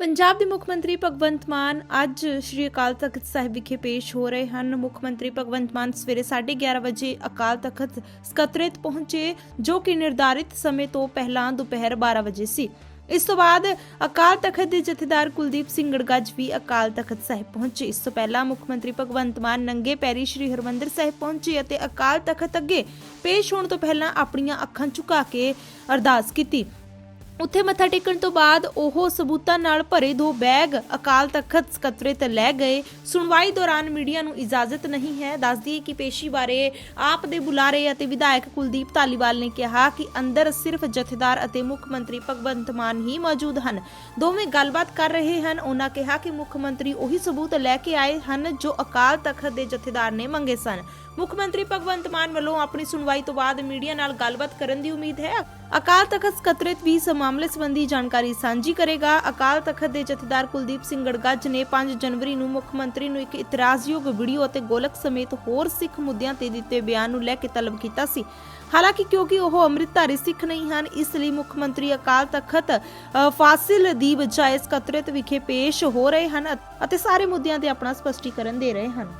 ਪੰਜਾਬ ਦੇ ਮੁੱਖ ਮੰਤਰੀ ਭਗਵੰਤ ਮਾਨ ਅੱਜ ਸ੍ਰੀ ਅਕਾਲ ਤਖਤ ਸਾਹਿਬ ਵਿਖੇ ਪੇਸ਼ ਹੋ ਰਹੇ ਹਨ। ਮੁੱਖ ਮੰਤਰੀ ਭਗਵੰਤ ਮਾਨ ਸਵੇਰੇ 11:30 ਵਜੇ ਅਕਾਲ ਤਖਤ ਸਕੱਤਰੇਤ ਪਹੁੰਚੇ, ਜੋ ਕਿ ਨਿਰਧਾਰਿਤ ਸਮੇਂ ਤੋਂ ਪਹਿਲਾਂ ਦੁਪਹਿਰ 12 ਵਜੇ ਸੀ। ਇਸ ਤੋਂ ਬਾਅਦ ਅਕਾਲ ਤਖਤ ਦੇ ਜਥੇਦਾਰ ਕੁਲਦੀਪ ਸਿੰਘ ਗੜਗੱਜ ਵੀ ਅਕਾਲ ਤਖਤ ਸਾਹਿਬ ਪਹੁੰਚੇ। ਇਸ ਤੋਂ ਪਹਿਲਾਂ ਮੁੱਖ ਮੰਤਰੀ ਭਗਵੰਤ ਮਾਨ ਨੰਗੇ ਪੈਰੀ ਸ੍ਰੀ ਹਰਮੰਦਰ ਸਾਹਿਬ ਪਹੁੰਚੇ ਅਤੇ ਅਕਾਲ ਤਖਤ ਅੱਗੇ ਪੇਸ਼ ਹੋਣ ਤੋਂ ਪਹਿਲਾਂ ਆਪਣੀਆਂ ਅੱਖਾਂ ਝੁਕਾ ਕੇ ਅਰਦਾਸ ਕੀਤੀ। ਉੱਥੇ ਮੱਥਾ ਟੇਕਣ ਤੋਂ ਬਾਅਦ ਉਹ ਸਬੂਤਾਂ ਨਾਲ ਭਰੇ ਦੋ ਬੈਗ ਅਕਾਲ ਤਖਤ ਸਕੱਤਰੇਤ ਲੈ ਗਏ। ਸੁਣਵਾਈ ਦੌਰਾਨ ਮੀਡੀਆ ਨੂੰ ਇਜਾਜ਼ਤ ਨਹੀਂ ਹੈ। ਦੱਸਦੀ ਹੈ ਕਿ ਪੇਸ਼ੀ ਬਾਰੇ ਆਪ ਦੇ ਬੁਲਾਰੇ ਅਤੇ ਵਿਧਾਇਕ ਕੁਲਦੀਪ ਧਾਲੀਵਾਲ ਨੇ ਕਿਹਾ ਕਿ ਅੰਦਰ ਸਿਰਫ ਜਥੇਦਾਰ ਅਤੇ ਮੁੱਖ ਮੰਤਰੀ ਭਗਵੰਤ ਮਾਨ ਹੀ ਮੌਜੂਦ ਹਨ। ਦੋਵੇਂ ਗੱਲਬਾਤ ਕਰ ਰਹੇ ਹਨ। ਉਹਨਾਂ ਕਿਹਾ ਕਿ ਮੁੱਖ ਮੰਤਰੀ ਉਹੀ ਸਬੂਤ ਲੈ ਕੇ ਆਏ ਹਨ ਜੋ ਅਕਾਲ ਤਖਤ ਦੇ ਜਥੇਦਾਰ ਨੇ ਮੰਗੇ ਸਨ। ਮੁੱਖ ਮੰਤਰੀ ਭਗਵੰਤ ਮਾਨ ਵੱਲੋਂ ਆਪਣੀ ਸੁਣਵਾਈ ਤੋਂ ਬਾਅਦ ਮੀਡੀਆ ਨਾਲ ਗੱਲਬਾਤ ਕਰਨ ਦੀ ਉਮੀਦ ਹੈ। ਅਕਾਲ ਤਖਤ ਸਕੱਤਰੇਤ ਵੀ ਇਸ ਮਾਮਲੇ ਸੰਬੰਧੀ ਜਾਣਕਾਰੀ ਸਾਂਝੀ ਕਰੇਗਾ। ਅਕਾਲ ਤਖਤ ਦੇ ਜਥੇਦਾਰ ਕੁਲਦੀਪ ਸਿੰਘ ਗੜਗੱਜ ਨੇ 5 ਜਨਵਰੀ ਨੂੰ ਮੁੱਖ ਮੰਤਰੀ ਨੂੰ ਇੱਕ ਇਤਰਾਜ਼ਯੋਗ ਵੀਡੀਓ ਅਤੇ ਗੋਲਕ ਸਮੇਤ ਹੋਰ ਸਿੱਖ ਮੁੱਦਿਆਂ ਤੇ ਦਿੱਤੇ ਬਿਆਨ ਨੂੰ ਲੈ ਕੇ ਤਲਬ ਕੀਤਾ ਸੀ। ਹਾਲਾਂਕਿ ਕਿਉਂਕਿ ਉਹ ਅੰਮ੍ਰਿਤਧਾਰੀ ਸਿੱਖ ਨਹੀਂ ਹਨ, ਇਸ ਲਈ ਮੁੱਖ ਮੰਤਰੀ ਅਕਾਲ ਤਖਤ ਫਾਸਿਲ ਦੀ ਬਜਾਏ ਸਕੱਤਰੇਤ ਵਿਖੇ ਪੇਸ਼ ਹੋ ਰਹੇ ਹਨ ਅਤੇ ਸਾਰੇ ਮੁੱਦਿਆਂ ਤੇ ਆਪਣਾ ਸਪਸ਼ਟੀਕਰਨ ਦੇ ਰਹੇ ਹਨ।